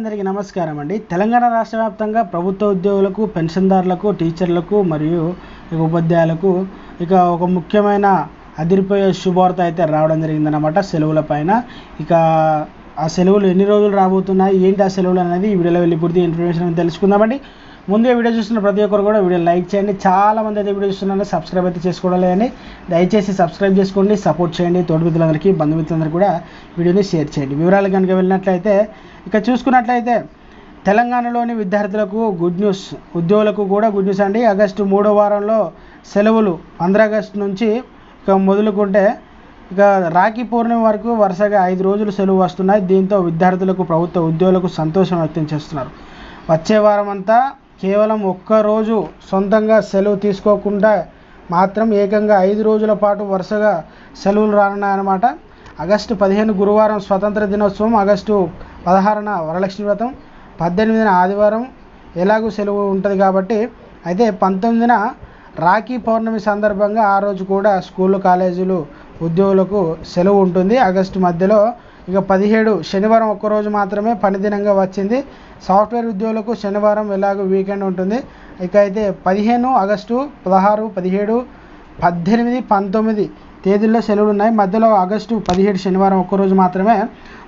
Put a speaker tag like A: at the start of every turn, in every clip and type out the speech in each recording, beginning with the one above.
A: అందరికీ నమస్కారం అండి. తెలంగాణ రాష్ట్ర వ్యాప్తంగా ప్రభుత్వ ఉద్యోగులకు పెన్షన్దారులకు టీచర్లకు మరియు ఉపాధ్యాయులకు ఇక ఒక ముఖ్యమైన అదిరిపోయే శుభవార్త అయితే రావడం జరిగిందనమాట సెలవుల పైన. ఇక ఆ సెలవులు ఎన్ని రోజులు రాబోతున్నాయి? ఏంటి ఆ సెలవులు అనేది ఈ వీడియోలో వెళ్ళి పూర్తి ఇన్ఫర్మేషన్ తెలుసుకుందామండి. ముందే వీడియో చూస్తున్న ప్రతి ఒక్కరు కూడా వీడియో లైక్ చేయండి. చాలామంది అయితే వీడియో చూస్తున్నారని సబ్స్క్రైబ్ అయితే చేసుకోవడం దయచేసి సబ్స్క్రైబ్ చేసుకోండి. సపోర్ట్ చేయండి. తోటి మిత్రులందరికీ కూడా వీడియోని షేర్ చేయండి. వివరాలు కనుక వెళ్ళినట్లయితే ఇక చూసుకున్నట్లయితే తెలంగాణలోని విద్యార్థులకు గుడ్ న్యూస్ ఉద్యోగులకు కూడా గుడ్ న్యూస్ అండి. ఆగస్టు మూడో వారంలో సెలవులు పంద్ర ఆగస్టు నుంచి ఇక మొదలుకుంటే ఇక రాఖీ పౌర్ణమి వరకు వరుసగా ఐదు రోజులు సెలవు వస్తున్నాయి. దీంతో విద్యార్థులకు ప్రభుత్వ ఉద్యోగులకు సంతోషం వ్యక్తం చేస్తున్నారు. వచ్చే వారం అంతా కేవలం ఒక్క రోజు సొంతంగా సెలవు తీసుకోకుండా మాత్రం ఏకంగా ఐదు రోజుల పాటు వరుసగా సెలవులు రానున్నాయన్నమాట. ఆగస్టు పదిహేను గురువారం స్వతంత్ర దినోత్సవం ఆగస్టు పదహారున వరలక్ష్మి వ్రతం పద్దెనిమిదిన ఆదివారం ఎలాగూ సెలవు ఉంటుంది కాబట్టి అయితే పంతొమ్మిదిన రాఖీ పౌర్ణమి సందర్భంగా ఆ రోజు కూడా స్కూళ్ళు కాలేజీలు ఉద్యోగులకు సెలవు ఉంటుంది. ఆగస్టు మధ్యలో ఇక పదిహేడు శనివారం ఒక్కరోజు మాత్రమే పనిదినంగా వచ్చింది. సాఫ్ట్వేర్ ఉద్యోగులకు శనివారం ఎలాగో వీకెండ్ ఉంటుంది. ఇక అయితే పదిహేను ఆగస్టు పదహారు పదిహేడు పద్దెనిమిది పంతొమ్మిది తేదీల్లో సెలవులు ఉన్నాయి. మధ్యలో ఆగస్టు పదిహేడు శనివారం ఒక్కరోజు మాత్రమే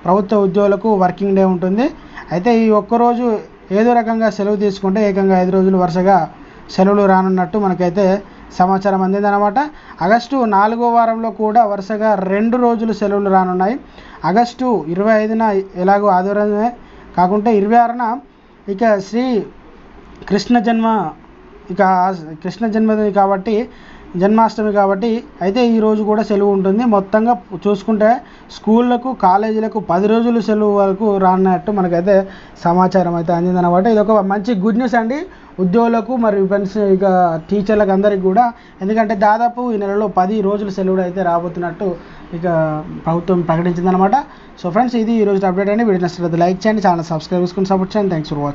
A: ప్రభుత్వ ఉద్యోగులకు వర్కింగ్ డే ఉంటుంది. అయితే ఈ ఒక్కరోజు ఏదో రకంగా సెలవు తీసుకుంటే ఏకంగా ఐదు రోజులు వరుసగా సెలవులు రానున్నట్టు మనకైతే సమాచారం అందిందనమాట ఆగస్టు నాలుగో వారంలో కూడా వరుసగా రెండు రోజులు సెలవులు రానున్నాయి. ఆగస్టు ఇరవై ఐదున ఎలాగో ఆదివారమే కాకుంటే ఇరవై ఆరున ఇక శ్రీ కృష్ణ జన్మ ఇక కృష్ణ జన్మదిని కాబట్టి జన్మాష్టమి కాబట్టి అయితే ఈ రోజు కూడా సెలవు ఉంటుంది. మొత్తంగా చూసుకుంటే స్కూళ్ళకు కాలేజీలకు పది రోజులు సెలవు వరకు రానట్టు మనకైతే సమాచారం అయితే అందిందనమాట ఇది ఒక మంచి గుడ్ న్యూస్ అండి. ఉద్యోగులకు మరియు ఫ్రెండ్స్ ఇక టీచర్లకు అందరికీ కూడా. ఎందుకంటే దాదాపు ఈ నెలలో పది రోజులు సెలవులు అయితే రాబోతున్నట్టు ఇక ప్రభుత్వం ప్రకటించిందనమాట సో ఫ్రెండ్స్ ఇది ఈ రోజు అప్డేట్ అండి. వీడియో నచ్చినట్లయితే లైక్ చేయండి ఛానల్ సబ్స్క్రైబ్ చేసుకుని సపోర్ట్ చేయండి. Thanks for watching